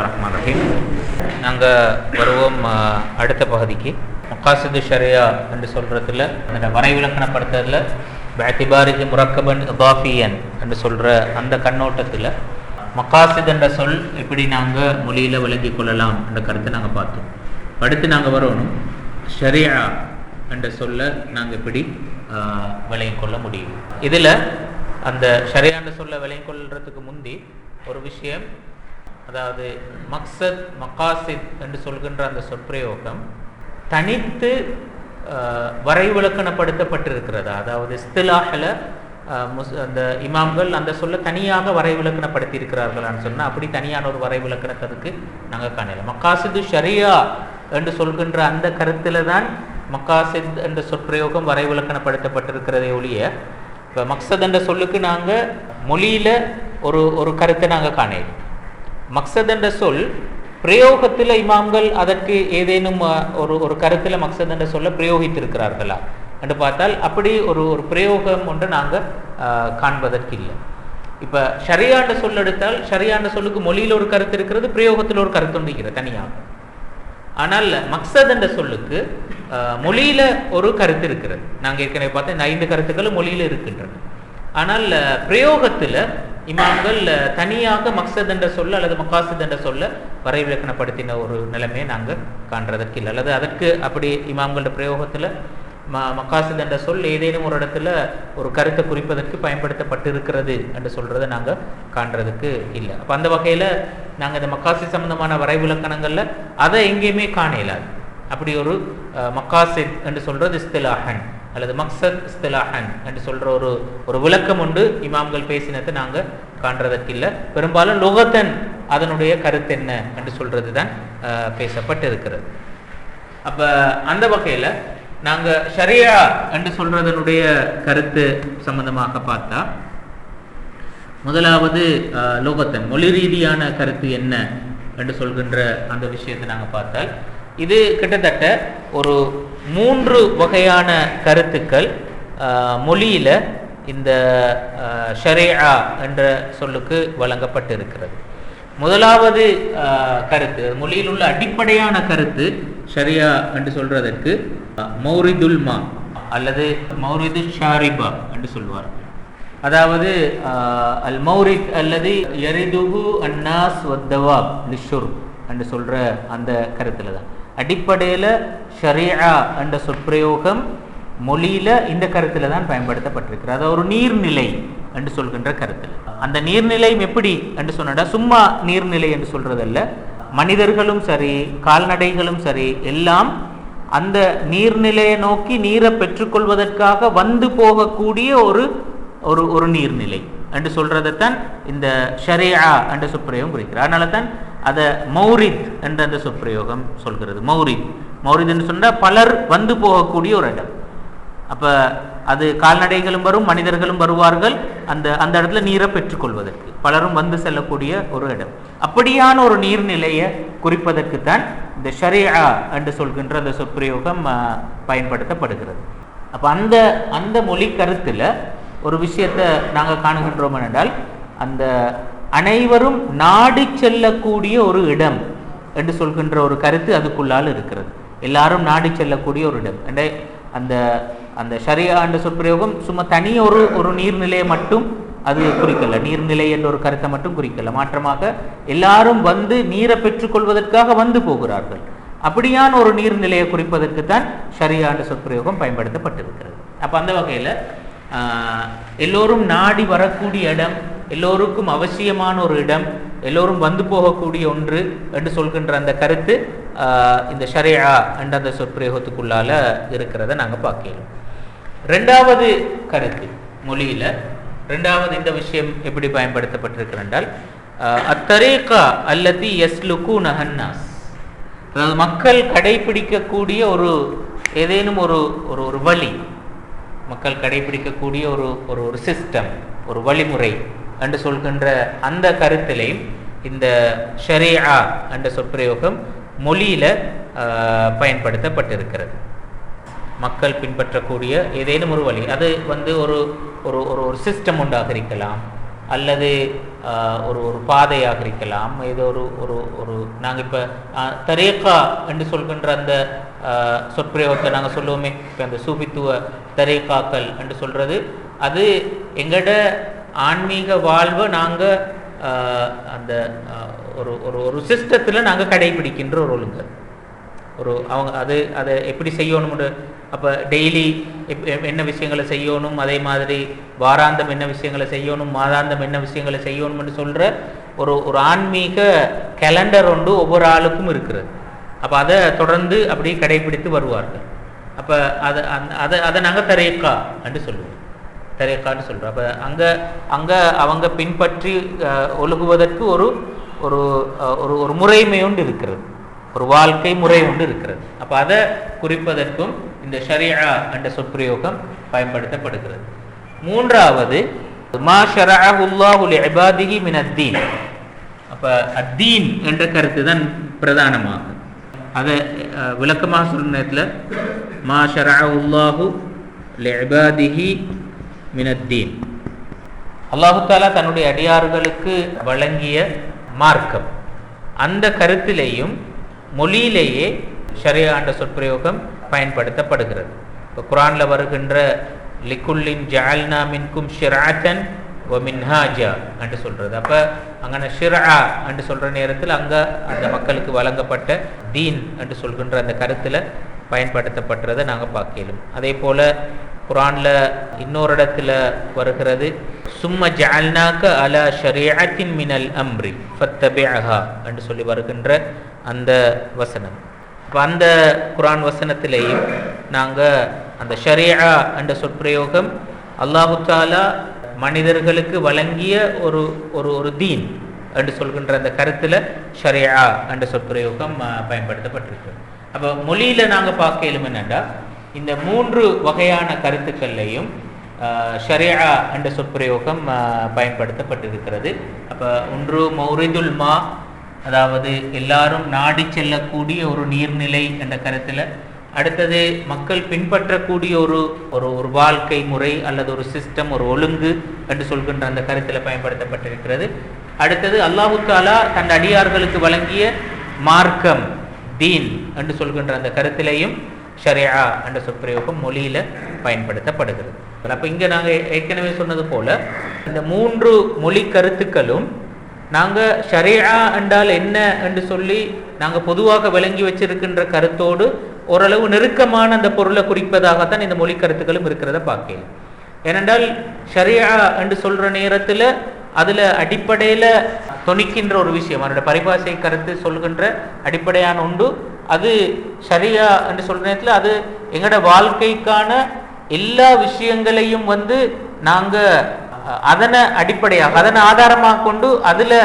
ரஹ்மான் ரஹீம் நாங்கள் வருவோம் அடுத்த பகுதிக்கு. மக்காசிது ஷரியா என்று சொல்கிறதுல அந்த வரைவிலக்கணப்படுத்துறதுல பேத்திபாரிக்கு முரக்கபன் இபாஃபியன் என்று சொல்கிற அந்த கண்ணோட்டத்தில் மக்காசித் என்ற சொல் எப்படி நாங்கள் மொழியில் விளங்கிக் கொள்ளலாம் என்ற கருத்தை நாங்கள் பார்த்தோம். அடுத்து நாங்கள் வரணும் ஷரியா என்ற சொல்ல நாங்கள் எப்படி ஆஹ், விளங்கிக் கொள்ள முடியும். இதில் அந்த ஷரியான்னு சொல்ல விளங்கிக் கொள்றதுக்கு முந்தி ஒரு விஷயம் அதாவது மக்சத் மக்காசித் என்று சொல்கின்ற அந்த சொற்பிரயோகம் தனித்து வரைவிலக்கணப்படுத்தப்பட்டிருக்கிறதா? அதாவது இஸ்திலாஹில் அந்த இமாம்கள் அந்த சொல்ல தனியாக வரைவிலக்கணப்படுத்தி இருக்கிறார்களான்னு சொன்னால் அப்படி தனியான ஒரு வரைவிலக்கணத்துக்கு நாங்கள் காணலாம் மக்காசிது ஷரியா என்று சொல்கின்ற அந்த கருத்தில் தான் மக்காசித் என்ற சொற்பிரயோகம் வரைவிலக்கணப்படுத்தப்பட்டிருக்கிறதே ஒழிய இப்போ மக்சத் என்ற சொல்லுக்கு நாங்கள் மொழியில் ஒரு ஒரு கருத்தை நாங்கள் காணலாம் மக்சத் என்ற சொல் பிரயோகத்தில் இமாம்கள் அதற்கு ஏதேனும் ஒரு ஒரு கருத்தில் மக்சத் என்ற சொல்ல பிரயோகித்திருக்கிறார்களா? என்று பார்த்தால் அப்படி ஒரு ஒரு பிரயோகம் ஒன்று நாங்கள் காண்பதற்கு இல்லை இப்போ ஷரியாண்ட சொல் எடுத்தால் ஷரியாண்ட சொல்லுக்கு மொழியில் ஒரு கருத்து இருக்கிறது பிரயோகத்தில் ஒரு கருத்து ஒன்று இருக்கிறது தனியாக. ஆனால் மக்சத் என்ற சொல்லுக்கு மொழியில் ஒரு கருத்து இருக்கிறது. நாங்கள் ஏற்கனவே பார்த்தேன் இந்த ஐந்து கருத்துக்களும் மொழியில் இருக்கின்றன. ஆனால் பிரயோகத்தில் இமாம்கள் தனியாக மக்சத் என்ற சொல்ல அல்லது மக்காசித் என்ற சொல்ல வரைவிலக்கணப்படுத்தின ஒரு நிலைமையை நாங்கள் காண்றதற்கு இல்லை. அல்லது அதற்கு அப்படி இமாம்களோட பிரயோகத்தில் ம மக்காசித் என்ற சொல் ஏதேனும் ஒரு இடத்துல ஒரு கருத்தை குறிப்பதற்கு பயன்படுத்தப்பட்டிருக்கிறது என்று சொல்கிறத நாங்கள் காண்றதுக்கு இல்லை. அப்போ அந்த வகையில் நாங்கள் இந்த மக்காசி சம்பந்தமான வரைவிலக்கணங்களில் அதை எங்கேயுமே காண இயலாது. அப்படி ஒரு மக்காசித் என்று சொல்கிறது இஸ்திலாஹன். அல்லது மக்சத் இஸ்திலாஹன் என்று சொல்ற ஒரு ஒரு விளக்கம் உண்டு. இமாம்கள் பேசினதை நாங்கள் காண்றதற்கில்லை. பெரும்பாலும் லோகத்தன் அதனுடைய கருத்து என்ன என்று சொல்றது தான் பேசப்பட்டு இருக்கிறது அப்ப அந்த வகையில நாங்க ஷரியா என்று சொல்றதனுடைய கருத்து சம்பந்தமாக பார்த்தா முதலாவது லோகத்தன் மொழி ரீதியான கருத்து என்ன என்று சொல்கின்ற அந்த விஷயத்தை நாங்கள் பார்த்தால் இது கிட்டத்தட்ட ஒரு மூன்று வகையான கருத்துக்கள் மொழியில் இந்த ஷரேஆ என்ற சொல்லுக்கு வழங்கப்பட்டிருக்கிறது. முதலாவது கருத்து மொழியில் உள்ள அடிப்படையான கருத்து ஷரியா என்று சொல்றதற்கு மௌரிதுல்மா அல்லது மௌரிது ஷாரிபா என்று சொல்வார்கள். அதாவது அல் மௌரித் அல்லது எரிதுகு அன்னாஸ் வத்தவாப் லிஷுர் என்று சொல்ற அந்த கருத்துல தான் அடிப்படையில் ஷரியா என்ற சொற்பிரயோகம் மொழியில இந்த கருத்தில் தான் பயன்படுத்தப்பட்டிருக்கிறது. அது ஒரு நீர்நிலை என்று சொல்கின்ற கருத்தில் அந்த நீர்நிலையும் எப்படி என்று சொன்னா சும்மா நீர்நிலை என்று சொல்றதல்ல. மனிதர்களும் சரி கால்நடைகளும் சரி எல்லாம் அந்த நீர்நிலையை நோக்கி நீரை பெற்றுக்கொள்வதற்காக வந்து போகக்கூடிய ஒரு ஒரு ஒரு நீர்நிலை என்று சொல்றதைத்தான் இந்த ஷரியா என்ற சொற்பிரயோகம் குறிக்கிறார் அதனால தான் அதை மௌரித் என்ற அந்த சொற்பிரயோகம் சொல்கிறது. மௌரித். மௌரித் என்று சொன்னால் பலர் வந்து போகக்கூடிய ஒரு இடம். அப்போ அது கால்நடைகளும் வரும் மனிதர்களும் வருவார்கள். அந்த அந்த இடத்துல நீரை பெற்றுக்கொள்வதற்கு. பலரும் வந்து செல்லக்கூடிய ஒரு இடம். அப்படியான ஒரு நீர்நிலையை குறிப்பதற்குத்தான் இந்த ஷரியா என்று சொல்கின்ற அந்த சொற்பிரயோகம் பயன்படுத்தப்படுகிறது. அப்போ அந்த அந்த மொழி கருத்தில் ஒரு விஷயத்தை நாங்கள் காணுகின்றோம் என்றால் அந்த அனைவரும் நாடி செல்லக்கூடிய ஒரு இடம் என்று சொல்கின்ற ஒரு கருத்து அதுக்குள்ளால் இருக்கிறது. எல்லாரும் நாடி செல்லக்கூடிய ஒரு இடம். என்ற அந்த அந்த ஷரியா என்ற சொற்பிரயோகம் சும்மா தனி ஒரு ஒரு நீர்நிலையை மட்டும் அது குறிக்கல. நீர்நிலை என்ற ஒரு கருத்தை மட்டும் குறிக்கல. மாற்றமாக எல்லாரும் வந்து நீரை பெற்றுக்கொள்வதற்காக வந்து போகிறார்கள். அப்படியான ஒரு நீர்நிலையை குறிப்பதற்கு தான் ஷரியா என்ற சொற்பிரயோகம் பயன்படுத்தப்பட்டிருக்கிறது. அப்ப அந்த வகையில எல்லோரும் நாடி வரக்கூடிய இடம் எல்லோருக்கும் அவசியமான ஒரு இடம் எல்லோரும் வந்து போகக்கூடிய ஒன்று என்று சொல்கின்ற அந்த கருத்து இந்த ஷரேயா என்ற அந்த சொற்பிரயோகத்துக்குள்ளால இருக்கிறத நாங்கள் பார்க்கலாம் ரெண்டாவது கருத்து மொழியில ரெண்டாவது இந்த விஷயம் எப்படி பயன்படுத்தப்பட்டிருக்கிறென்றால் அத்தரேகா அல்லதி எஸ்லுக்கு நஹன்னாஸ் அதாவது மக்கள் கடைபிடிக்கக்கூடிய ஒரு ஏதேனும் ஒரு ஒரு ஒரு வழி மக்கள் கடைபிடிக்கக்கூடிய ஒரு ஒரு ஒரு சிஸ்டம் ஒரு வழிமுறை என்று சொல்கின்ற அந்த கருத்திலையும் இந்த ஷரியா என்ற சொற்பிரயோகம் மொழியில் பயன்படுத்தப்பட்டிருக்கிறது. மக்கள் பின்பற்றக்கூடிய ஏதேனும் ஒரு வழி அது வந்து ஒரு ஒரு ஒரு ஒரு சிஸ்டம் உண்டாக இருக்கலாம். அல்லது ஒரு ஒரு பாதையாக இருக்கலாம். ஏதோ ஒரு ஒரு ஒரு நாங்கள் இப்போ தரேக்கா என்று சொல்கின்ற அந்த சொற்பிரயோகத்தை நாங்கள் சொல்லுவோமே. இப்போ அந்த சூபித்துவ தரேக்காக்கள் என்று சொல்கிறது அது எங்களோட ஆன்மீக வாழ்வை நாங்கள் அந்த ஒரு ஒரு ஒரு சிஸ்டத்தில் நாங்கள் கடைபிடிக்கின்ற ஒரு ஒழுங்கு. ஒரு அவங்க அது அதை எப்படி செய்யணும்னு அப்போ டெய்லி என்ன விஷயங்களை செய்யணும் அதே மாதிரி வாராந்தம் என்ன விஷயங்களை செய்யணும் மாதாந்தம் என்ன விஷயங்களை செய்யணும்னு சொல்கிற ஒரு ஒரு ஆன்மீக கேலண்டர் ஒன்று ஒவ்வொரு ஆளுக்கும் இருக்கிறது. அப்போ அதை தொடர்ந்து அப்படியே கடைபிடித்து வருவார்கள். அப்போ அதை அந் அதை அதை நாங்கள் தரேக்கா என்று சொல்லுவோம். தரேக்கான்னு சொல்கிறோம் அப்போ அங்கே அங்கே அவங்க பின்பற்றி ஒழுகுவதற்கு ஒரு ஒரு ஒரு ஒரு முறைமை ஒன்று இருக்கிறது. ஒரு வாழ்க்கை முறை ஒன்று இருக்கிறது. அப்போ அதை குறிப்பதற்கும் இந்த ஷரியா என்ற சொற்பிரயோகம் பயன்படுத்தப்படுகிறது. மூன்றாவது மா ஷரஅஹுல்லாஹு லிஇபாதிஹி மின் அத்தீன் அப்போ அத்தீன் என்ற கருத்து தான் பிரதானமாகும். அதை அஹ், விளக்கமாக சொல்லும் நேரத்தில் மா ஷராஹுல்லாஹு லிஇபாதிஹி மினத்தீன் அல்லாஹு தாலா தன்னுடைய அடியார்களுக்கு வழங்கிய மார்க்கம். அந்த கருத்திலேயும் மொழியிலேயே ஷரியா சொற்பிரயோகம் பயன்படுத்தப்படுகிறது. இப்போ குரானில் வருகின்ற லிக்குல்லின் ஜால்னா மின்கும் ஷிராத்தன் ஓ மின்ஹாஜா என்று சொல்கிறது அப்போ அங்கே ஷிரா என்று சொல்கிற நேரத்தில் அங்கே அந்த மக்களுக்கு வழங்கப்பட்ட தீன் என்று சொல்கின்ற அந்த கருத்தில் பயன்படுத்தப்படுறதை நாங்கள் பார்க்கலாம். அதே போல் குரானில் இன்னொரு இடத்துல வருகிறது சும்ம ஜால்னாக்க அலா ஷரியாத்தின் மினல் அம்ரி ஃபத்தபிஅஹா என்று சொல்லி வருகின்ற அந்த வசனம். இப்போ அந்த குரான் வசனத்திலேயும் நாங்கள் அந்த ஷரியா என்ற சொற்பிரயோகம் அல்லாஹு தாலா மனிதர்களுக்கு வழங்கிய ஒரு ஒரு ஒரு தீன் என்று சொல்கின்ற அந்த கருத்தில் ஷரியா என்ற சொற்பிரயோகம் பயன்படுத்தப்பட்டிருக்கு. அப்போ மொழியில் நாங்கள் பார்க்க என்னென்னா இந்த மூன்று வகையான கருத்துக்கள்லையும் ஆஹ், ஷரியா என்ற சொற்பிரயோகம் பயன்படுத்தப்பட்டிருக்கிறது. அப்போ ஒன்று மௌரிதுல் மா அதாவது எல்லாரும் நாடி செல்லக்கூடிய ஒரு நீர்நிலை என்ற கருத்தில் அடுத்தது மக்கள் பின்பற்றக்கூடிய ஒரு ஒரு ஒரு வாழ்க்கை முறை அல்லது ஒரு சிஸ்டம் ஒரு ஒழுங்கு என்று சொல்கின்ற அந்த கருத்தில் பயன்படுத்தப்பட்டிருக்கிறது. அடுத்தது அல்லாஹு தாலா தன் அடியார்களுக்கு வழங்கிய மார்க்கம் தீன் என்று சொல்கின்ற அந்த கருத்திலையும் ஷரியா என்ற சொற்பிரயோகம் மொழியில் பயன்படுத்தப்படுகிறது. அப்போ இங்கே நாங்கள் ஏற்கனவே சொன்னது போல இந்த மூன்று மொழி கருத்துக்களும் நாங்கள் ஷரியா என்றால் என்ன என்று சொல்லி நாங்கள் பொதுவாக விளங்கி வச்சிருக்கின்ற கருத்தோடு ஓரளவு நெருக்கமான அந்த பொருளை குறிப்பதாகத்தான் இந்த மொழி கருத்துக்களும் இருக்கிறத பார்க்கலாம் ஏனென்றால் ஷரியா என்று சொல்கிற நேரத்தில் அதில் அடிப்படையில் துணிக்கின்ற ஒரு விஷயம். அவரோட பரிபாசை கருத்து சொல்கின்ற அடிப்படையான உண்டு. அது ஷரியா என்று சொல்கிற நேரத்தில் அது எங்களோட வாழ்க்கைக்கான எல்லா விஷயங்களையும் வந்து நாங்கள் அதனை அடிப்படையாக அதனை ஆதாரமாக கொண்டு அதில்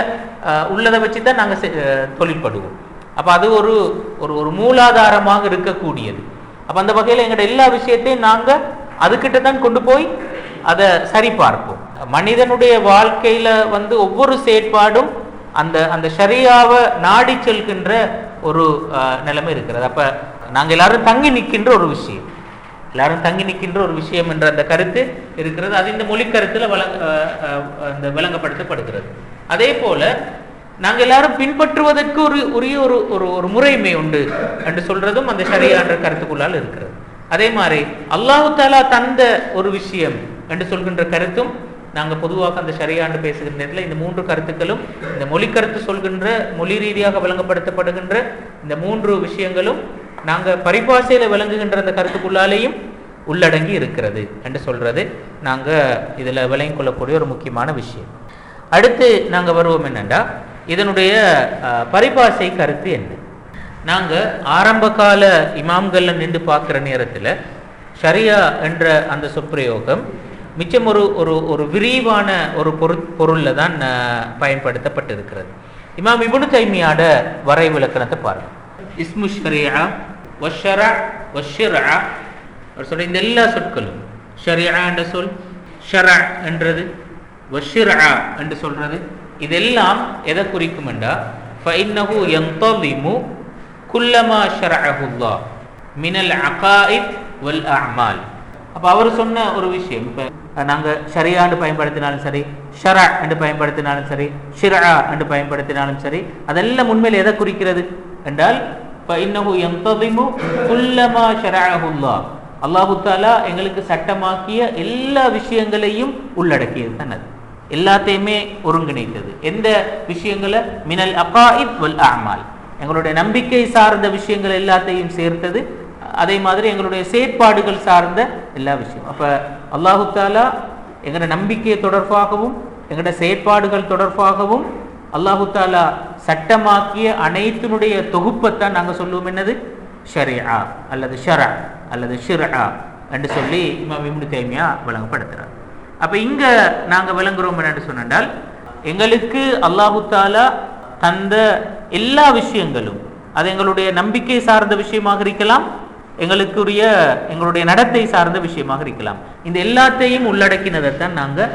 உள்ளதை வச்சு தான் நாங்கள் செ- தொழிற்படுவோம். அப்போ அது ஒரு ஒரு ஒரு மூலாதாரமாக இருக்கக்கூடியது. அப்போ அந்த வகையில் எங்களோட எல்லா விஷயத்தையும் நாங்கள் அதுக்கிட்ட தான் கொண்டு போய் அதை சரிபார்ப்போம். மனிதனுடைய வாழ்க்கையில் வந்து ஒவ்வொரு செயற்பாடும் அந்த அந்த ஷரியாவை நாடி செல்கின்ற ஒரு நிலைமை இருக்கிறது. அப்போ நாங்கள் எல்லாரும் தங்கி நிற்கின்ற ஒரு விஷயம். எல்லாரும் தங்கி நிற்கின்ற ஒரு விஷயம் என்ற அந்த கருத்து இருக்கிறது. அது இந்த மொழி கருத்துல வழங்க அந்த விளங்கப்படுத்தப்படுகிறது. அதே போல நாங்கள் எல்லாரும் பின்பற்றுவதற்கு ஒரு உரிய ஒரு ஒரு ஒரு முறைமை உண்டு என்று சொல்றதும் அந்த சரியான கருத்துக்குள்ளால் இருக்கிறது. அதே மாதிரி அல்லாஹு தாலா தந்த ஒரு விஷயம் என்று சொல்கின்ற கருத்தும் நாங்கள் பொதுவாக அந்த சரியாண்டு பேசுகிற நேரத்தில் இந்த மூன்று கருத்துக்களும் இந்த மொழி கருத்து சொல்கின்ற மொழி ரீதியாக விளங்கப்படுத்தப்படுகின்ற இந்த மூன்று விஷயங்களும் நாங்கள் பரிபாஷையில் விளங்குகின்ற அந்த கருத்துக்குள்ளாலேயும் உள்ளடங்கி இருக்கிறது என்று சொல்கிறது நாங்கள் இதில் விளங்கிக் கொள்ளக்கூடிய ஒரு முக்கியமான விஷயம். அடுத்து நாங்கள் வருவோம் என்னன்னா இதனுடைய பரிபாஷை பரிபாசை கருத்து என்ன? நாங்கள் ஆரம்ப கால இமாம்களில் நின்று பார்க்குற நேரத்தில் ஷரியா என்ற அந்த சொற்பிரயோகம் மிச்சம் ஒரு ஒரு ஒரு விரிவான ஒரு பொரு பொருளில் தான் பயன்படுத்தப்பட்டிருக்கிறது. இமாம் இபுனு தைமியாட வரை விளக்கணத்தை இஸ்மு ஷரியா ஒஷரா ஒஷிரா அவர் சொல்ற இந்த எல்லா சொற்களும். ஷரியா என்ற சொல் ஷரா என்றது ஒஷிரா என்று சொல்றது. இதெல்லாம் எதை குறிக்கும் என்றா ஃபைன்னஹு யந்தலிமு குல்லமா ஷரஅஹு மினல் அகாயித் வல் அஅமால். அப்போ அவர் சொன்ன ஒரு விஷயம் இப்ப நாங்க ஷரியாண்டு பயன்படுத்தினாலும் சரி ஷரா என்று பயன்படுத்தினாலும் சரி ஷிரா என்று பயன்படுத்தினாலும் சரி அதெல்லாம் உண்மையில் எதை குறிக்கிறது? என்றால் இன்னஹு யந்ததிமு குல்லமா ஷரஅஹுல்லாஹ் அல்லாஹு தாலா எங்களுக்கு சட்டமாக்கிய எல்லா விஷயங்களையும் உள்ளடக்கியது தான் அது எல்லாத்தையுமே ஒருங்கிணைத்தது எந்த விஷயங்களை மினல் அகாயித் வல் அமால் எங்களுடைய நம்பிக்கை சார்ந்த விஷயங்கள் எல்லாத்தையும் சேர்த்தது அதே மாதிரி எங்களுடைய செயற்பாடுகள் சார்ந்த எல்லா விஷயம் அப்போ அல்லாஹு தாலா எங்களோட நம்பிக்கை தொடர்பாகவும் எங்களோட செயற்பாடுகள் தொடர்பாகவும் அல்லாஹு தாலா சட்டமாக்கிய அனைத்தினுடைய தொகுப்பைத்தான் நாங்கள் சொல்லுவோம். என்னது? ஷரியா அல்லது ஷரா அல்லது ஷிரா என்று சொல்லி இமாம் இம்னு தைமியா விளங்கப்படுத்துறார். அப்போ இங்கே நாங்கள் விளங்குறோம் என்று சொன்னால் எங்களுக்கு அல்லாஹு தாலா தந்த எல்லா விஷயங்களும் அது எங்களுடைய நம்பிக்கை சார்ந்த விஷயமாக இருக்கலாம் எங்களுக்குரிய எங்களுடைய நடத்தை சார்ந்த விஷயமாக இருக்கலாம். இந்த எல்லாத்தையும் உள்ளடக்கினதைத்தான் நாங்கள்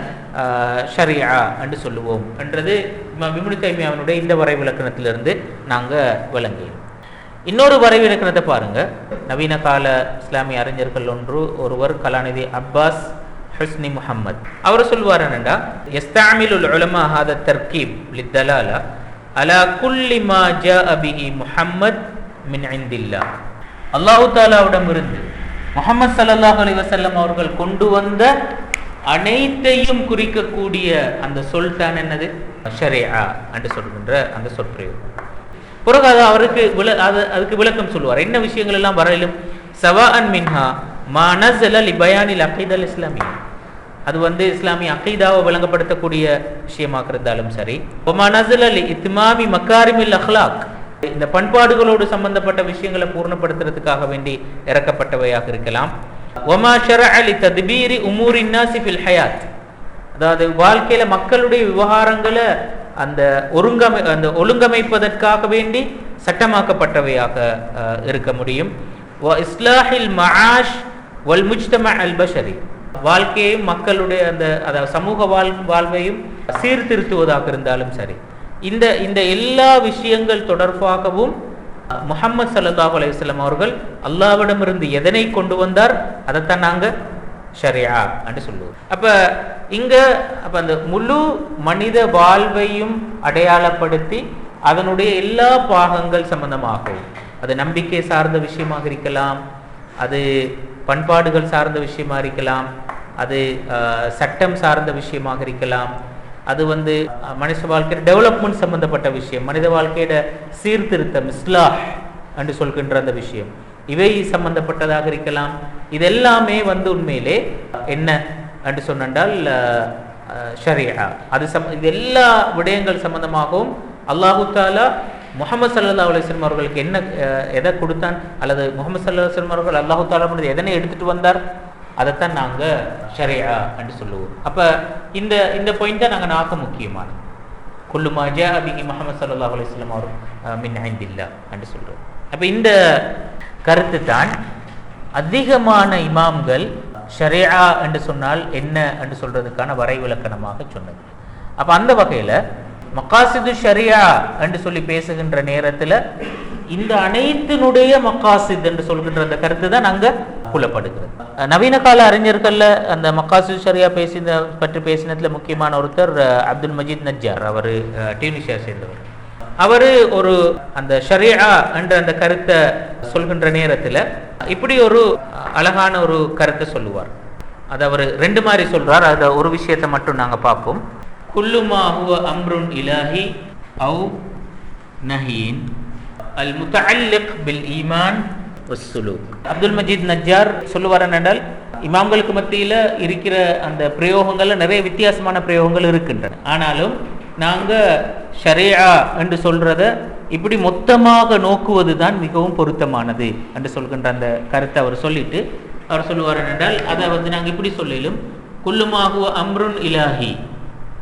ஷரியா என்று சொல்லுவோம் என்றது விமுனி தைமியாவினுடைய இந்த வரை விளக்கணத்திலிருந்து நாங்க விளங்குகிறோம் இன்னொரு வரைவிலக்கணத்தை பாருங்க. நவீன கால இஸ்லாமிய அறிஞர்கள் ஒன்று ஒருவர் கலாநிதி அப்பாஸ் ஹஸ்னி முஹம்மத். அவர் சொல்வார் என்னண்டா? எஸ்தாமிலுல் உலமா ஹாத தர்கீப் லித்தலாலா அலா குல்லி மா ஜா அபிஹி முஹம்மத் மின் இந்தில்லா. அல்லாஹு தாலாவிடம் இருந்து முகமது சல்லாஹ் அலி வசல்லம் அவர்கள் கொண்டு வந்த அனைத்தையும் குறிக்கக்கூடிய அந்த சொல் தான் என்னது? ஷரியா என்று சொல்கின்ற அந்த சொற்பிரயோகம் பிறகு அது அவருக்கு விள அது அதுக்கு விளக்கம் சொல்லுவார். என்ன விஷயங்கள் எல்லாம் வரையிலும்? சவா அன் மின்ஹா மானசல லிபயானில் அகைதல் இஸ்லாமிய அது வந்து இஸ்லாமிய அகைதாவை விளங்கப்படுத்தக்கூடிய விஷயமாக இருந்தாலும் சரி. ஒமானசல அலி இத்மாமி மக்காரிமில் அஹ்லாக். இந்த பண்பாடுகளோடு சம்பந்தப்பட்ட விஷயங்களை பூர்ணப்படுத்துறதுக்காக வேண்டி இறக்கப்பட்டவையாக இருக்கலாம். ஒமா ஷர அலி தத்பீரி உமூர் ஃபில் ஹயாத். அதாவது வாழ்க்கையில மக்களுடைய விவகாரங்களை அந்த ஒருங்கமை அந்த ஒழுங்கமைப்பதற்காக வேண்டி சட்டமாக்கப்பட்டவையாக இருக்க முடியும். இஸ்லாஹில் மஹாஷ் வல் முஜ்தமா அல் பஷரி. வாழ்க்கையையும் மக்களுடைய அந்த அதாவது சமூக வாழ் வாழ்வையும் சீர்திருத்துவதாக இருந்தாலும் சரி. இந்த இந்த எல்லா விஷயங்கள் தொடர்பாகவும் முகமது சல்லாஹ் அலையம் அவர்கள் அல்லாவிடமிருந்து எதனை கொண்டு வந்தார்? அதைத்தான் நாங்கள் ஷரியா என்று சொல்லுவோம். அப்போ இங்கே அப்போ அந்த முழு மனித வாழ்வையும் அடையாளப்படுத்தி அதனுடைய எல்லா பாகங்கள் சம்பந்தமாகவும் அது நம்பிக்கை சார்ந்த விஷயமாக இருக்கலாம் அது பண்பாடுகள் சார்ந்த விஷயமாக இருக்கலாம் அது சட்டம் சார்ந்த விஷயமாக இருக்கலாம் அது வந்து மனுஷ வாழ்க்கையில் டெவலப்மெண்ட் சம்பந்தப்பட்ட விஷயம். மனித வாழ்க்கையோட சீர்திருத்தம் இஸ்லா என்று சொல்கின்ற அந்த விஷயம். இவை சம்பந்தப்பட்டதாக இருக்கலாம். இதெல்லாமே வந்து உண்மையிலே என்ன என்று சொன்னால் ஷரியா அது சம் இது எல்லா விடயங்கள் சம்பந்தமாகவும் அல்லாஹு தாலா முகமது சல்லா அலிஸ்லம் அவர்களுக்கு என்ன எதை கொடுத்தான்? அல்லது முகமது சல்லா அலுவலம் அவர்கள் அல்லாஹு தாலா எதனை எடுத்துட்டு வந்தார்? அதைத்தான் நாங்கள் ஷரையா என்று சொல்லுவோம். அப்போ இந்த இந்த பாயிண்ட் தான் நாங்கள் நாக்க முக்கியமானது கொல்லுமா ஜா அபிகி முகமது சல்லா அலிஸ்லாம் அவர் மின் ஐந்தில்லா என்று சொல்கிறோம் அப்போ இந்த கருத்து தான் அதிகமான இமாம்கள் ஷரியா என்று சொன்னால் என்ன என்று சொல்றதுக்கான வரைவிலக்கணமாக சொன்னது. அப்போ அந்த வகையில் மக்காசிது ஷரியா என்று சொல்லி பேசுகின்ற நேரத்தில் இந்த அனைத்தினுடைய மக்காசித் என்று சொல்கின்ற அந்த கருத்து தான் அங்க புலப்படுகிறது. நவீன கால அறிஞர்கள்ல அந்த மக்காசித் ஷரியா பேசின பற்றி பேசினதுல முக்கியமான ஒருத்தர் அப்துல் மஜீத் நஜ்ஜார். அவர் டியூனிஷியா சேர்ந்தவர். அவரு ஒரு அந்த ஷரியா என்ற அந்த கருத்தை சொல்கின்ற நேரத்துல இப்படி ஒரு அழகான ஒரு கருத்தை சொல்லுவார். அது அவர் ரெண்டு மாதிரி சொல்றார். அத ஒரு விஷயத்தை மட்டும் நாங்க பார்ப்போம். குல்லுமா ஹுவ அம்ருன் இலாஹி அவு நஹீன். அல் முத்தஅல்லிக் பில் ஈமான் அப்துல் மஜீத் நஜார் சொல்லுவார் என்றால் இமாம்களுக்கு மத்தியில் இருக்கிற அந்த பிரயோகங்களில் நிறைய வித்தியாசமான பிரயோகங்கள் இருக்கின்றன. ஆனாலும் நாங்கள் ஷரியா என்று சொல்கிறத இப்படி மொத்தமாக நோக்குவது தான் மிகவும் பொருத்தமானது என்று சொல்கின்ற அந்த கருத்தை அவர் சொல்லிட்டு அவர் சொல்லுவார் என்றால் அதை வந்து நாங்கள் இப்படி சொல்லிலும் குல்லுமாகுவ அம்ருன் இலாஹி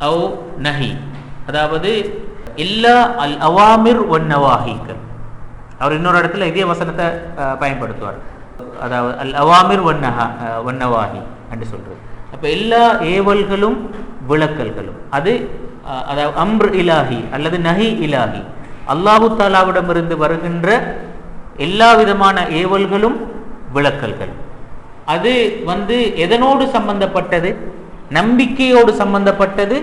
அவ் நஹி. அதாவது எல்லா அல் அவாமிர் ஒன் நவாஹிக்கள் அவர் இன்னொரு இடத்துல இதே வசனத்தை பயன்படுத்துவார். அதாவது அல் அவாமிர் ஒன்னஹா ஒன்னவாஹி என்று சொல்றது. அப்போ எல்லா ஏவல்களும் விளக்கல்களும் அது அதாவது அம்ர் இலாஹி அல்லது நஹி இலாஹி அல்லாஹு தாலாவிடமிருந்து வருகின்ற எல்லா விதமான ஏவல்களும் விளக்கல்கள். அது வந்து எதனோடு சம்பந்தப்பட்டது? நம்பிக்கையோடு சம்பந்தப்பட்டது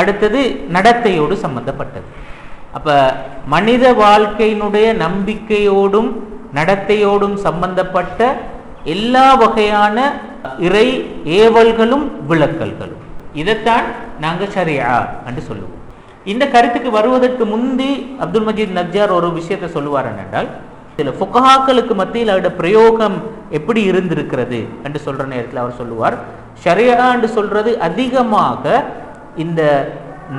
அடுத்தது நடத்தையோடு சம்பந்தப்பட்டது. அப்போ மனித வாழ்க்கையினுடைய நம்பிக்கையோடும் நடத்தையோடும் சம்பந்தப்பட்ட எல்லா வகையான இறை ஏவல்களும் விளக்கல்களும். இதைத்தான் நாங்கள் ஷரியா என்று சொல்லுவோம். இந்த கருத்துக்கு வருவதற்கு முந்தி அப்துல் மஜீத் நஜ்ஜார் ஒரு விஷயத்தை சொல்லுவார் என்றால் சில ஃபுகஹாக்களுக்கு மத்தியில் அவருடைய பிரயோகம் எப்படி இருந்திருக்கிறது என்று சொல்ற நேரத்தில் அவர் சொல்லுவார். ஷரியா என்று சொல்றது அதிகமாக இந்த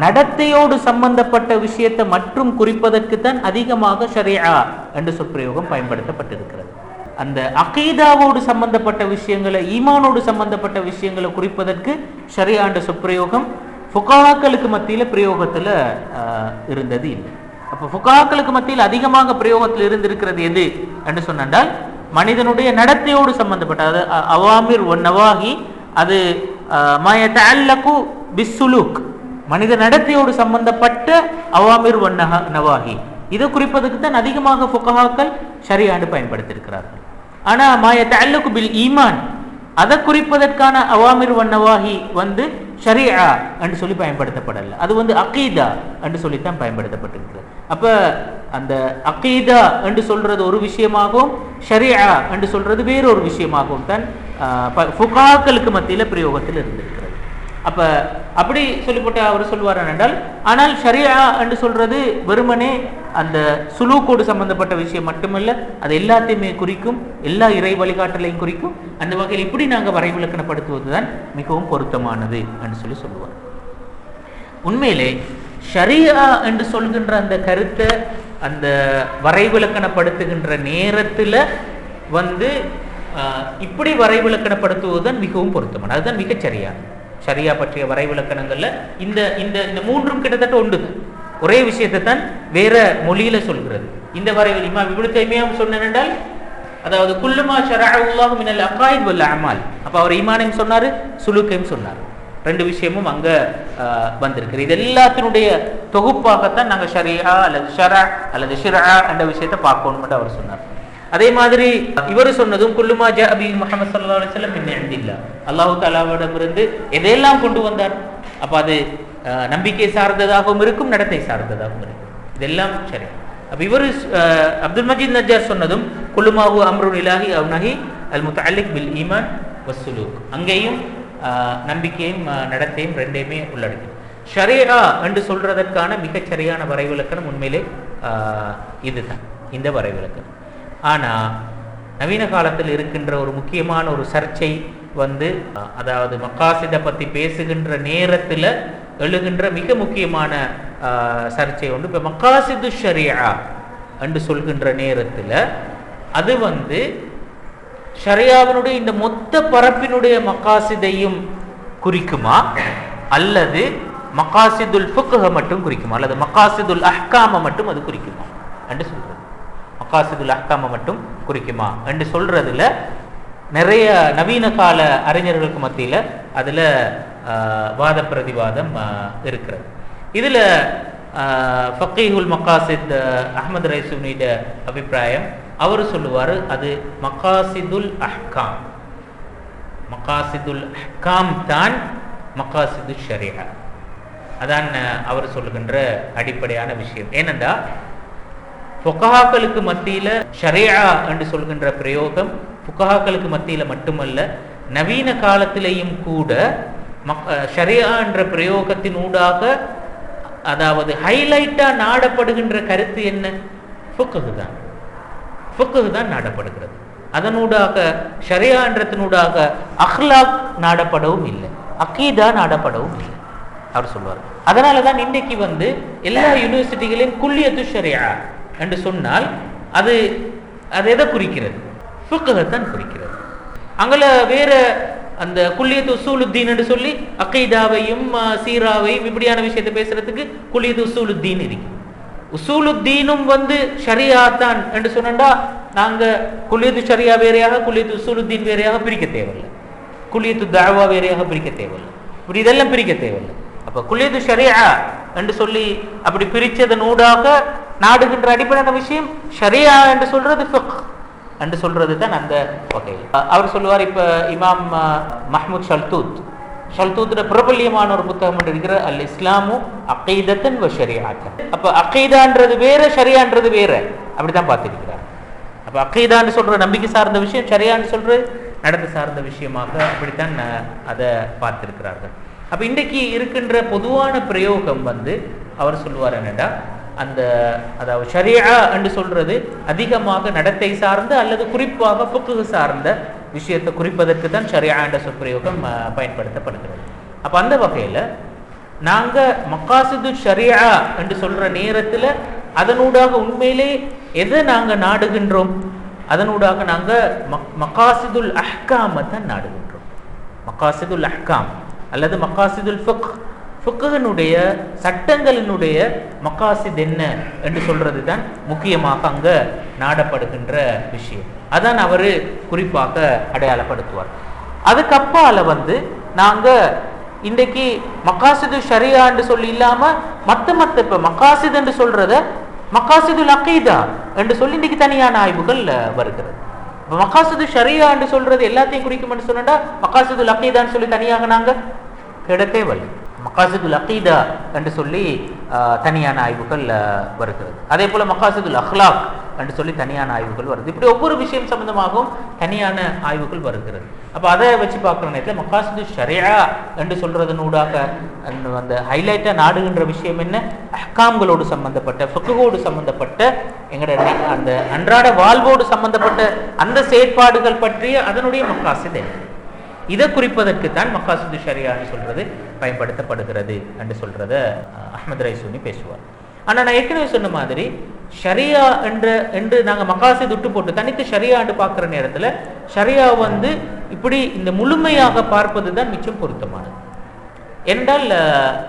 நடத்தையோடு சம்பந்தப்பட்ட விஷயத்தை மற்றும் குறிப்பதற்கு தான் அதிகமாக ஷரியா என்று சொற்பிரயோகம் பயன்படுத்தப்பட்டிருக்கிறது. அந்த அகைதாவோடு சம்பந்தப்பட்ட விஷயங்களை ஈமானோடு சம்பந்தப்பட்ட விஷயங்களை குறிப்பதற்கு ஷரியா என்ற சொற்பிரயோகம் ஃபுகாக்களுக்கு மத்தியில் பிரயோகத்தில் இருந்தது இல்லை. அப்போ ஃபுகாக்களுக்கு மத்தியில் அதிகமாக பிரயோகத்தில் இருந்திருக்கிறது எது என்று சொன்னால் மனிதனுடைய நடத்தையோடு சம்பந்தப்பட்ட அது அவாமிர் ஒன் நவாகி அது மயத்த அல்லகு பிஸ்ஸுலுக் மனித நடத்தையோடு சம்பந்தப்பட்ட அவாமிர் ஒன் நவாகி இதை குறிப்பதற்கு தான் அதிகமாக ஃபுகஹாக்கள் சரியாண்டு பயன்படுத்தியிருக்கிறார்கள். ஆனா மாய தல்லுக்கு பில் ஈமான். அதை குறிப்பதற்கான அவாமிர் வண்ணவாகி வந்து ஷரியா என்று சொல்லி பயன்படுத்தப்படல. அது வந்து அகீதா என்று சொல்லித்தான் பயன்படுத்தப்பட்டிருக்கிறது. அப்ப அந்த அகீதா என்று சொல்றது ஒரு விஷயமாகவும் ஷரியா என்று சொல்றது வேறொரு விஷயமாகவும் தான் ப- ஃபுகாக்களுக்கு மத்தியில பிரயோகத்தில் இருந்திருக்கிறது அப்ப அப்படி சொல்லிப்பட்ட அவர் சொல்லுவார் என்றால் ஆனால் ஷரியா என்று சொல்றது வெறுமனே அந்த சுலூக்கோடு சம்பந்தப்பட்ட விஷயம் மட்டுமல்ல அது எல்லாத்தையுமே குறிக்கும் எல்லா இறை வழிகாட்டலையும் குறிக்கும். அந்த வகையில் இப்படி நாங்கள் வரைவிலக்கணப்படுத்துவதுதான் மிகவும் பொருத்தமானது என்று சொல்லி சொல்லுவார். உண்மையிலே ஷரியா என்று சொல்கின்ற அந்த கருத்தை அந்த வரைவிலக்கணப்படுத்துகின்ற நேரத்தில் வந்து இப்படி வரைவிலக்கணப்படுத்துவதுதான் மிகவும் பொருத்தமான அதுதான் மிகச் சரியா பற்றிய வரைவிலக்கணங்கள்ல இந்த இந்த இந்த மூன்றும் கிட்டத்தட்ட ஒன்று ஒரே விஷயத்தை தான் வேற மொழியில சொல்கிறது. இந்த வரைவில் இமா இப்னு தைமியா சொன்னேன் அதாவது குல்லுமா ஷரஅல்லாஹு மினல் அகாயித் வல் அமால் அப்போ அவர் ஈமானையும் சொன்னார் சுலுக்கையும் சொன்னார். ரெண்டு விஷயமும் அங்க வந்திருக்கு. இது எல்லாத்தினுடைய தொகுப்பாகத்தான் நாங்கள் ஷரியா அல்லது ஷரா அல்லது ஷிரா என்ற விஷயத்தை பார்க்கணும்னு அவர் சொன்னார். அதே மாதிரி இவர் சொன்னதும் குல்லுமா ஜா அபி முகமது சல்லா அலைஹி வஸல்லம் மின் இந்தில்லா தாலாவிடமிருந்து எதையெல்லாம் கொண்டு வந்தார்? அப்போ அது ஆஹ், நம்பிக்கை சார்ந்ததாகவும் இருக்கும் நடத்தை சார்ந்ததாகவும் இருக்கும். இதெல்லாம் சரி. அப்போ இவர் அப்துல் மஜீத் நஜார் சொன்னதும் குல்லுமாஹு அம்ருல் இலாஹி அவ் அல் முத் அலிக் பில் ஈமான் வசுலூக் அங்கேயும் நம்பிக்கையும் நடத்தையும் ரெண்டையுமே உள்ளடக்கி ஷரியா என்று சொல்றதற்கான மிகச் சரியான வரைவிலக்கணம் உண்மையிலே இதுதான். இந்த வரைவிலக்கணம். ஆனால் நவீன காலத்தில் இருக்கின்ற ஒரு முக்கியமான ஒரு சர்ச்சை வந்து அதாவது மக்காசிதை பற்றி பேசுகின்ற நேரத்தில் எழுகின்ற மிக முக்கியமான சர்ச்சை வந்து இப்போ மக்காசிது ஷரியா என்று சொல்கின்ற நேரத்தில் அது வந்து ஷரியாவினுடைய இந்த மொத்த பரப்பினுடைய மக்காசிதையும் குறிக்குமா? அல்லது மக்காசிதுல் ஃபுக்ஹ மட்டும் குறிக்குமா? அல்லது மக்காசிதுல் அஹ்காம மட்டும் அது குறிக்குமா? என்று சொல்றது மக்காசிதுல் அஹ்காம மட்டும் குறிக்குமா? என்று சொல்றதுல நிறைய நவீன கால அறிஞர்களுக்கு மத்தியில அதுல ஆஹ், வாத பிரதிவாதம் இருக்கிறது. இதுல ஃபக்கீஹுல் மக்காசித் அஹமது ரைசுனிட அபிப்பிராயம் அவர் சொல்லுவார் அது மக்காசிதுல் அஹ்காம். மக்காசிதுல் அஹ்காம் தான் மக்காசிது ஷரியா அதான் அவர் சொல்லுகின்ற அடிப்படையான விஷயம். ஏனென்றா ஃபுகஹாக்களுக்கு மத்தியில ஷரேயா என்று சொல்கின்ற பிரயோகம் ஃபுகஹாக்களுக்கு மத்தியில மட்டுமல்ல நவீன காலத்திலேயும் கூட மக் அஹ், ஷரியா என்ற பிரயோகத்தின் ஊடாக அதாவது ஹைலைட்டா நாடப்படுகின்ற கருத்து என்ன? ஃபுக்கஹு தான். ஃபுக்கஹு தான் நாடப்படுகிறது. அதனூடாக ஷரியான்றத்தினூடாக அஹ்லாக் நாடப்படவும் இல்லை. அக்கீதா நாடப்படவும் இல்லை. அவர் சொல்வார். அதனால தான் இன்றைக்கு வந்து எல்லா யூனிவர்சிட்டிகளையும் குல்லியத்து ஷரியா என்று சொன்னால் அது அது எதை குறிக்கிறது? ஃபுக்ககத்தான் குறிக்கிறது. அங்கே வேறு அந்த குல்லியத்து உசூலுத்தீன் என்று சொல்லி அக்கைதாவையும் சீராவையும் இப்படியான விஷயத்தை பேசுறதுக்கு குல்லியத்து உசூலுத்தீன் இருக்கு. உசூலுத்தீனும் வந்து ஷரியா தான் என்று சொன்னா நாங்க குல்லியத்து ஷரியா வேறையாக குல்லியத்து உசூலுத்தீன் வேறையாக பிரிக்க தேவையில்லை. குல்லியத்து தாவா வேறையாக பிரிக்க தேவையில்லை. இப்படி இதெல்லாம் பிரிக்க தேவையில்லை. அப்ப குளிது ஷரியா என்று சொல்லி அப்படி பிரிச்சதன் ஊடாக நாடுகின்ற அடிப்படையான விஷயம் ஷரியா என்று சொல்றது ஃபிக்ஹ் என்று சொல்றது தான் அந்த வகையில் அவர் சொல்லுவார் இப்ப இமாம் மஹ்மூத் ஷல்தூத். ஷல்தூத்ல பிரபல்யமான ஒரு புத்தகம் ஒன்று இருக்கிற அல் இஸ்லாமு அகைதத்தன் வ ஷரியாத்தன் அப்ப அகைதான்றது வேற ஷரியான்றது வேற. அப்படித்தான் பார்த்துருக்கிறார். அப்ப அகைதான்னு சொல்ற நம்பிக்கை சார்ந்த விஷயம் ஷரியான்னு சொல்ற நடந்து சார்ந்த விஷயமாக அப்படித்தான் அதை பார்த்திருக்கிறார்கள். அப்ப இன்றைக்கு இருக்கின்ற பொதுவான பிரயோகம் வந்து அவர் சொல்லுவார் என்னடா? அந்த அதாவது ஷரியா என்று சொல்றது அதிகமாக நடத்தை சார்ந்த அல்லது குறிப்பாக புக்கு சார்ந்த விஷயத்தை குறிப்பதற்கு தான் ஷரியா என்ற சொற்பிரயோகம் பிரயோகம் பயன்படுத்தப்படுகிறது. அப்ப அந்த வகையில நாங்க மக்காசிது ஷரியா என்று சொல்ற நேரத்துல அதனூடாக உண்மையிலே எதை நாங்க நாடுகின்றோம்? அதனூடாக நாங்க மக்- மக்காசிதுல் அஹ்காமை தான் நாடுகின்றோம். மக்காசிதுல் அஹ்காம். அல்லது மக்காசிதுல் ஃபுக். ஃபிக்ஹினுடைய சட்டங்களினுடைய மக்காசித் என்ன என்று சொல்றது தான் முக்கியமாக அங்கே நாடப்படுகின்ற விஷயம். அதான் அவர் குறிப்பாக அடையாளப்படுத்துவார். அதுக்கப்பால வந்து நாங்கள் இன்றைக்கு மக்காசிது ஷரியான்னு சொல்லி இல்லாமல் மற்ற மற்ற இப்போ மக்காசித் என்று சொல்றத மக்காசிதுல் அக்கைதா என்று சொல்லி இன்றைக்கு தனியான ஆய்வுகள் வருகிறது. மகாசது ஷரியா என்று சொல்றது எல்லாத்தையும் குறிக்கும் சொன்னா மகாசது லக்கீதான்னு சொல்லி தனியாக நாங்க தேட தேவையில்லை மக்காசிதுல் அகீதா என்று சொல்லி ஆஹ், தனியான ஆய்வுகள் வருகிறது. அதே போல மகாசதுல் அஹ்லாக் என்று சொல்லி தனியான ஆய்வுகள் வருது. இப்படி ஒவ்வொரு விஷயம் சம்பந்தமாகவும் தனியான ஆய்வுகள் வருகிறது. அப்ப அதை வச்சு பார்க்குற நேரத்தில் மக்காசிது ஷரியா என்று சொல்றதனூடாக அந்த அந்த ஹைலைட்டா நாடுகின்ற விஷயம் என்ன? அஹ்காம்களோடு சம்பந்தப்பட்ட ஃபுக்குவோடு சம்பந்தப்பட்ட எங்கட அந்த அன்றாட வாழ்வோடு சம்பந்தப்பட்ட அந்த செயற்பாடுகள் பற்றிய அதனுடைய மக்காசித் இதை குறிப்பதற்கு தான் மக்காசுது ஷரியான்னு சொல்றது பயன்படுத்தப்படுகிறது என்று சொல்றத அஹ், ரைசூனி பேசுவார். ஆனால் நான் ஏற்கனவே சொன்ன மாதிரி ஷரியா என்ற என்று நாங்கள் மகாசை துட்டு போட்டு தனித்து ஷரியா என்று பார்க்குற நேரத்தில் ஷரியா வந்து இப்படி இந்த முழுமையாக பார்ப்பது தான் மிச்சம் பொருத்தமானது. என்றால்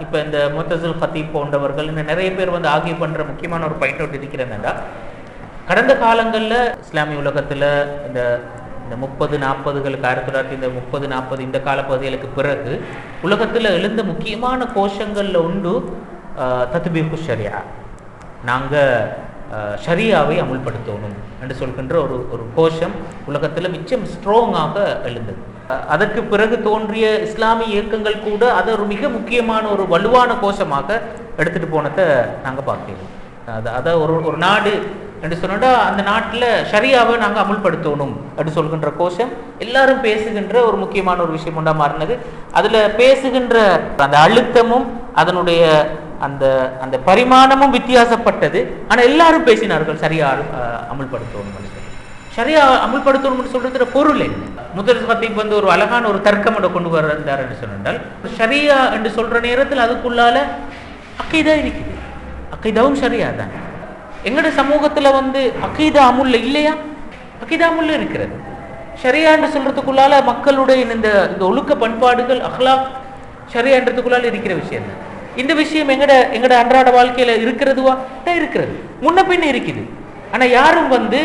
இப்போ இந்த முத்தசுல் ஹத்தீப் போன்றவர்கள் இன்னும் நிறைய பேர் வந்து ஆகிய பண்ற முக்கியமான ஒரு பாயிண்ட் அவுட் இருக்கிறதுனா கடந்த காலங்களில் இஸ்லாமிய உலகத்தில் இந்த இந்த முப்பது நாற்பதுகளுக்கு ஆயிரத்தி தொள்ளாயிரத்தி இந்த முப்பது நாற்பது இந்த காலப்பகுதிகளுக்கு பிறகு உலகத்தில் எழுந்த முக்கியமான கோஷங்களில் உண்டு தத்துபீகு ஷரியா நாங்கள் ஷரியாவை அமுல்படுத்தணும் என்று சொல்கின்ற ஒரு ஒரு கோஷம் உலகத்தில் மிச்சம் ஸ்ட்ராங்காக எழுந்தது. அதற்கு பிறகு தோன்றிய இஸ்லாமிய இயக்கங்கள் கூட அதை ஒரு மிக முக்கியமான ஒரு வலுவான கோஷமாக எடுத்துட்டு போனதை நாங்கள் பார்க்கிறோம் அது அதை ஒரு ஒரு நாடு என்று சொன்னா அந்த நாட்டில் ஷரியாவை நாங்கள் அமுல்படுத்தணும் அப்படின்னு சொல்கின்ற கோஷம் எல்லாரும் பேசுகின்ற ஒரு முக்கியமான ஒரு விஷயம் உண்டா மாறினது. அதில் பேசுகின்ற அந்த அழுத்தமும் அதனுடைய அந்த அந்த பரிமாணமும் வித்தியாசப்பட்டது. ஆனால் எல்லாரும் பேசினார்கள் சரியா அஹ், அமுல்படுத்தணும் சரியா அமுல்படுத்தணும்னு சொல்றதுல பொருள் என்ன? முதல் ஹத்தீப் வந்து ஒரு அழகான ஒரு தர்க்கம் கொண்டு வந்தார் என்று சொன்னால் சரியா என்று சொல்ற நேரத்தில் அதுக்குள்ளால அக்கைதா இருக்குது. அக்கைதாவும் சரியா தான். எங்கட சமூகத்துல வந்து அக்கைதா அமுல்ல இல்லையா? அக்கைதா அமுல்ல இருக்கிறது. சரியா என்று சொல்றதுக்குள்ளால மக்களுடைய இந்த இந்த ஒழுக்க பண்பாடுகள் அஹ்லா சரியான்றதுக்குள்ளால இருக்கிற விஷயம் தான். இந்த விஷயம் எங்கட எங்கட அன்றாட வாழ்க்கையில இருக்கிறதுவா? இருக்கிறது. முன்ன பின்ன இருக்குது. ஆனா யாரும் வந்து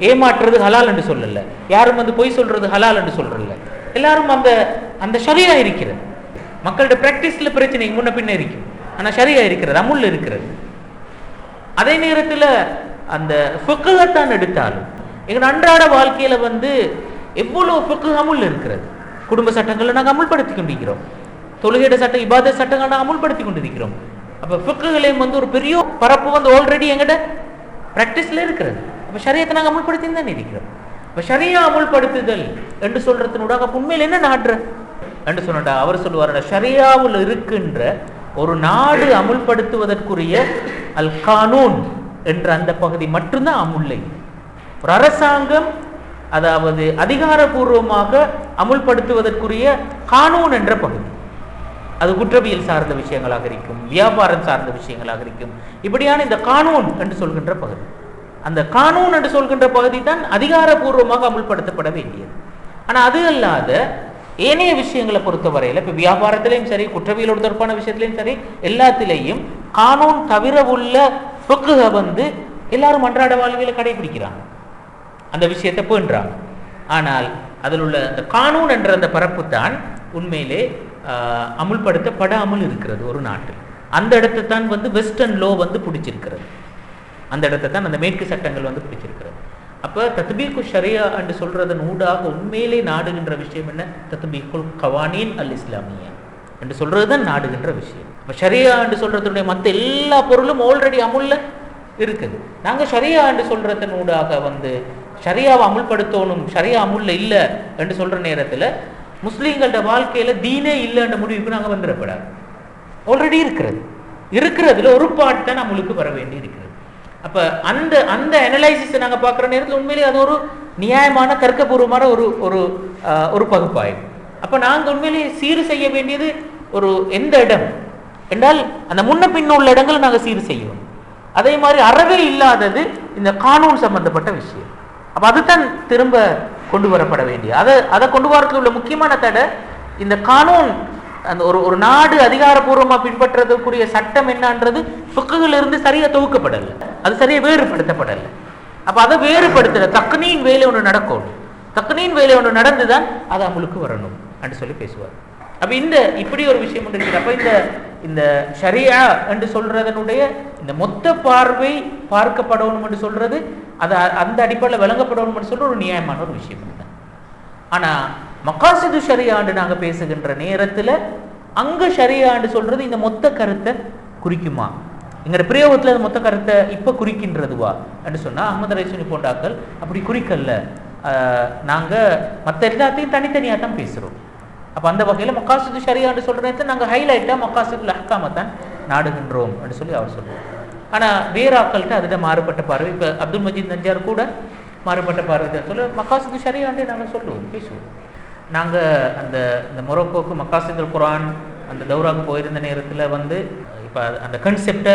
ஏமாற்றுறது ஹலால் என்று சொல்லல. யாரும் வந்து பொய் சொல்றது ஹலால் என்று சொல்றல எல்லாரும் அந்த அந்த சரியா இருக்கிறது. மக்களோட பிராக்டிஸ்ல பிரச்சனை முன்ன பின்ன இருக்கு. ஆனா சரியா இருக்கிறது அமுல் இருக்கிறது. அதே நேரத்துல அந்த ஃபிக்குகத்தான் எடுத்தாலும் எங்க அன்றாட வாழ்க்கையில வந்து எவ்வளவு ஃபிக்கு அமுல் இருக்கிறது. குடும்ப சட்டங்களை நாங்கள் அமுல்படுத்தி கொண்டிருக்கிறோம். தொழுகையிட சட்டம் இபாத சட்டங்களை நாங்க அமுல்படுத்தி கொண்டிருக்கிறோம். அப்போ ஃபிக்குகளையும் வந்து ஒரு பெரிய பரப்பு வந்து ஆல்ரெடி எங்கிட்ட பிராக்டிஸ்ல இருக்கிறது. அப்போ சரியத்தை நாங்கள் அமுல்படுத்தி தான் இருக்கிறோம். இப்போ சரியா அமுல்படுத்துதல் என்று சொல்றதுனூடாக உண்மையில் என்ன நாடுற என்று சொன்னா அவர் சொல்லுவார் ஷரியாவில் இருக்கின்ற ஒரு நாடு அமுல்படுத்துவதற்குரிய அல் கானூன் என்ற அந்த பகுதி மட்டும்தான் அமுல்லை. ஒரு அரசாங்கம் அதாவது அதிகாரபூர்வமாக அமுல்படுத்துவதற்குரிய கானூன் என்ற பகுதி. அது குற்றவியல் சார்ந்த விஷயங்களாக இருக்கும் வியாபாரம் சார்ந்த விஷயங்களாக இருக்கும். இப்படியான இந்த கானூன் என்று சொல்கின்ற பகுதி. அந்த கானூன் என்று சொல்கின்ற பகுதி தான் அதிகாரபூர்வமாக அமுல்படுத்தப்பட வேண்டியது. ஆனால் அது அல்லாத ஏனைய விஷயங்களை பொறுத்தவரையில் இப்போ வியாபாரத்திலையும் சரி குற்றவியலோடு தொடர்பான விஷயத்திலையும் சரி எல்லாத்திலையும் கானூன் தவிர உள்ள சொக்குகை வந்து எல்லாரும் அன்றாட வாழ்வியல கடைபிடிக்கிறாங்க. அந்த விஷயத்தை பேண்டுறாங்க ஆனால் அதில் உள்ள அந்த கானூன் என்ற அந்த பரப்பு தான் உண்மையிலே அமுல்படுத்தப்படாமல் இருக்கிறது ஒரு நாட்டில். அந்த இடத்தை தான் வந்து வெஸ்டர்ன் லோ வந்து பிடிச்சிருக்கிறது. அந்த இடத்தை தான் அந்த மேற்கு சட்டங்கள் வந்து பிடிச்சிருக்கிறது. அப்ப தத்பீக்கு ஷரியா என்று சொல்றதன் ஊடாக உண்மையிலே நாடுகின்ற விஷயம் என்ன? தத்பீக்குல் கவானின் அல் இஸ்லாமியா என்று சொல்றது தான் நாடுகின்ற விஷயம். இப்போ ஷரியா என்று சொல்றதுடைய மற்ற எல்லா பொருளும் ஆல்ரெடி அமுல்ல இருக்குது. நாங்கள் ஷரியா என்று சொல்றதன் ஊடாக வந்து ஷரியாவை அமுல்படுத்தணும் ஷரியா அமுல்ல இல்லை என்று சொல்ற நேரத்தில் முஸ்லீம்களோட வாழ்க்கையில தீனே இல்லைன்ற முடிவுக்கு நாங்கள் வந்துடப்படாது ஆல்ரெடி இருக்கிறது. இருக்கிறதுல ஒரு பாட்டு தான் நம்மளுக்கு வர வேண்டி இருக்கிறது அப்ப அந்த அந்த அனலைசிஸை நாங்கள் பார்க்குற நேரத்தில் உண்மையிலேயே அது ஒரு நியாயமான தர்க்கபூர்வமான ஒரு ஒரு ஒரு பகுப்பாய்வு அப்போ நாங்கள் உண்மையிலேயே சீர் செய்ய வேண்டியது ஒரு எந்த இடம்? என்றால் அந்த முன்ன பின்ன உள்ள இடங்களை நாங்கள் சீர் செய்யணும். அதே மாதிரி அறவே இல்லாதது இந்த கானூன் சம்பந்தப்பட்ட விஷயம். அப்போ அதுதான் திரும்ப கொண்டு வரப்பட வேண்டிய அதை அதை கொண்டு வரதுல உள்ள முக்கியமான தடை இந்த கானூன் அந்த ஒரு ஒரு நாடு அதிகாரப்பூர்வமாக பின்பற்றதுக்குரிய சட்டம் என்னன்றது புக்குகள் சரியாக சரியா அது சரியா வேறுபடுத்தப்படலை. அப்போ அதை வேறுபடுத்தலை. தக்கனியின் வேலை ஒன்று நடக்கும் தக்கனியின் வேலை ஒன்று நடந்து தான் அது அவங்களுக்கு வரணும். அப்படின்னு சொல்லி பேசுவார். அப்ப இந்த இப்படி ஒரு விஷயம் ஒன்று இருக்குது. அப்ப இந்த இந்த ஷரியா என்று சொல்றதனுடைய இந்த மொத்த பார்வை பார்க்கப்படணும் என்று சொல்றது அது அ- அந்த அடிப்படையில் விளங்கப்படணும் என்று சொல்ற ஒரு நியாயமான ஒரு விஷயம் தான் ஆனா மக்காசிது ஷரியாண்டு நாங்கள் பேசுகின்ற நேரத்தில் அங்க ஷரியாண்டு சொல்றது இந்த மொத்த கருத்தை குறிக்குமா? எங்கிற பிரயோகத்தில் அந்த மொத்த கருத்தை இப்போ குறிக்கின்றதுவா? என்று சொன்னால் அகமது ரைசுனி போண்டாக்கள் அப்படி குறிக்கல்ல. நாங்கள் மற்ற எல்லாத்தையும் தனித்தனியாக தான் பேசுகிறோம் அப்போ அந்த வகையில் மக்காசிது ஷரியா என்று நேரத்தை நாங்க ஹைலைட்டா மக்காசிதுல் அஹ்காமை தான் நாடுகின்றோம் என்று சொல்லி அவர் சொல்றார். ஆனால் வேறாக்கள்கிட்ட அதுதான் மாறுபட்ட பார்வை. இப்போ அப்துல் மஜீத் நஞ்சார் கூட மாறுபட்ட பார்வை தான். சொல்ல மக்காசுது ஷரியாண்டே நாங்கள் சொல்லுவோம் பேசுவோம். நாங்கள் அந்த இந்த மொரோக்கோக்கு மக்காசுதுல் குரான் அந்த தௌராக்கு போயிருந்த நேரத்தில் வந்து இப்போ அந்த கன்செப்டை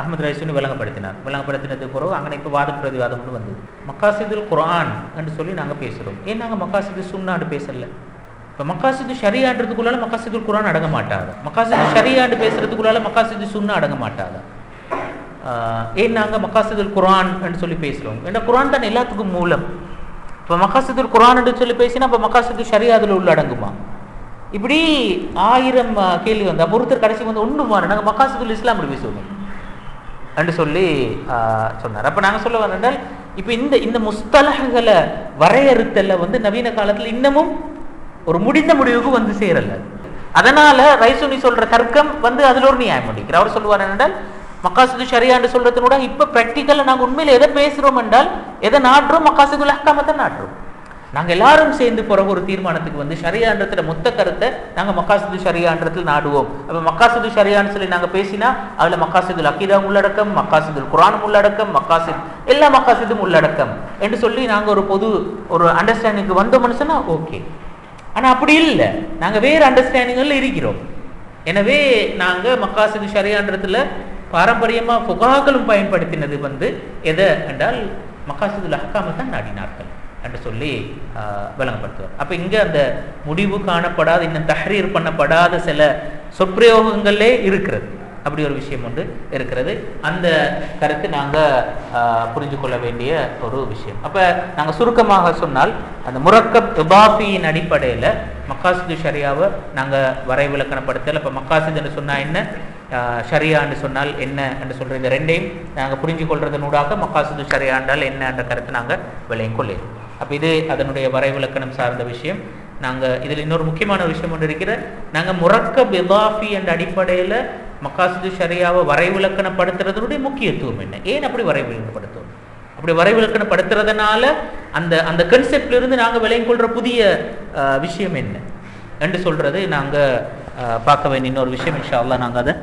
அகமது ரைசூனி விளங்கப்படுத்தினார். விளங்கப்படுத்தினதுக்கு பிறகு அங்கே இப்போ வாத பிரதிவாதம்னு வந்தது. மக்காசிதுல் குரான் என்று சொல்லி நாங்கள் பேசுகிறோம் ஏன் நாங்கள் மக்காசிது சுண்ணாண்டு பேசல? இப்போ மக்காசிது ஷரியான்றதுக்குள்ளால மக்காசிதுல் குரான் அடங்க மாட்டாங்க. மக்காசிது ஷரியாண்டு பேசுறதுக்குள்ளால மக்காசிது சுண்ணா அடங்க மாட்டாங்க. ஏன் நாங்கள் மக்காசிதுல் குரான் சொல்லி பேசுகிறோம் ஏன்னா குரான் தான் எல்லாத்துக்கும் மூலம். இப்போ மக்காசிதுல் குரான் சொல்லி பேசினா அப்போ மக்காசிது ஷரியா அதில் உள்ள அடங்குமா? இப்படி ஆயிரம் கேள்வி வந்து அப்போ ஒருத்தர் கடைசி வந்து ஒன்று மாறு நாங்கள் மக்காசிதுல் இஸ்லாம் அப்படி பேசுவோம். என்று சொல்லி சொன்னார். அப்போ நாங்கள் சொல்ல வந்தால் இப்போ இந்த இந்த முஸ்தலகங்களை வரையறுத்தலை வந்து நவீன காலத்தில் இன்னமும் ஒரு முடிந்த முடிவுக்கு வந்து சேரல. அதனால ரைசுனி சொல்ற தர்க்கம் வந்து அதுல ஒரு நியாயம் முடிக்கிறார் அவர் சொல்லுவார் என்றால் மக்காசுது ஷரியான்னு சொல்றதுனோட இப்ப பிராக்டிக்கல் நாங்க உண்மையில எதை பேசுறோம் என்றால் எதை நாட்டுறோம் மக்காசிதுல் அஹ்காமத்தை நாட்டுறோம். நாங்க எல்லாரும் சேர்ந்து போற ஒரு தீர்மானத்துக்கு வந்து. ஷரியான்றதுல மொத்த கருத்தை நாங்க மக்காசுது ஷரியான்றதுல நாடுவோம். அப்ப மக்காசுது ஷரியான்னு சொல்லி நாங்க பேசினா அதுல மக்காசிதுல் அக்கீதா உள்ளடக்கம் மக்காசிதுல் குரான் உள்ளடக்கம் மக்காசித் எல்லா மக்காசிதும் உள்ளடக்கம் என்று சொல்லி நாங்க ஒரு பொது ஒரு அண்டர்ஸ்டாண்டிங்க்கு வந்தோம்னு சொன்னா ஓகே ஆனால் அப்படி இல்லை. நாங்கள் வேறு அண்டர்ஸ்டாண்டிங்கில் இருக்கிறோம். எனவே நாங்கள் மக்காசிது ஷரியான்றதுல பாரம்பரியமாக புகாக்களும் பயன்படுத்தினது வந்து எதை என்றால் மக்காசிதுல் அஹ்காமை தான் நாடினார்கள் என்று சொல்லி விளங்கப்படுத்துவார். அப்போ இங்கே அந்த முடிவு காணப்படாத இன்னும் தஹரீர் பண்ணப்படாத சில சொற்பிரயோகங்களே இருக்கிறது. அப்படி ஒரு விஷயம் ஒன்று இருக்கிறது. அந்த கருத்து நாங்கள் புரிஞ்சு கொள்ள வேண்டிய ஒரு விஷயம். அப்போ நாங்கள் சுருக்கமாக சொன்னால் அந்த முரக்கப் துபாஃபியின் அடிப்படையில் மக்காசிது ஷரியாவை நாங்கள் வரை வரைவிலக்கணப்படுத்தல இப்போ மக்காசிதுன்னு சொன்னால் என்ன? ஷரியான்னு சொன்னால் என்ன என்று சொல்கிற இந்த ரெண்டையும் நாங்கள் புரிஞ்சு கொள்றதனூடாக மக்காசிது ஷரியாண்டால் என்ன என்ற கருத்தை நாங்கள் விளையும் கொள்ளையும் அப்போ இது அதனுடைய வரைவிலக்கணம் சார்ந்த விஷயம். நாங்கள் இதில் இன்னொரு முக்கியமான விஷயம் ஒன்று இருக்கிற நாங்கள் முரக்க பிதாஃபி என்ற அடிப்படையில் மக்காசுது ஷரியாவை வரைவிலக்கணப்படுத்துறதனுடைய முக்கியத்துவம் என்ன? ஏன் அப்படி வரைவிலக்கணப்படுத்துவோம் அப்படி வரைவிலக்கணப்படுத்துறதுனால அந்த அந்த கன்செப்டிலிருந்து இருந்து நாங்க விளையும் கொள்கிற புதிய விஷயம் என்ன? என்று சொல்கிறது நாங்கள் பார்க்க வேண்டிய இன்னொரு விஷயம். இன்ஷா அல்லா நாங்கள் அதை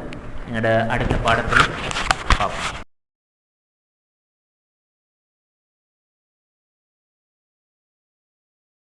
எங்களோட அடுத்த பாடத்தில் பார்ப்போம்.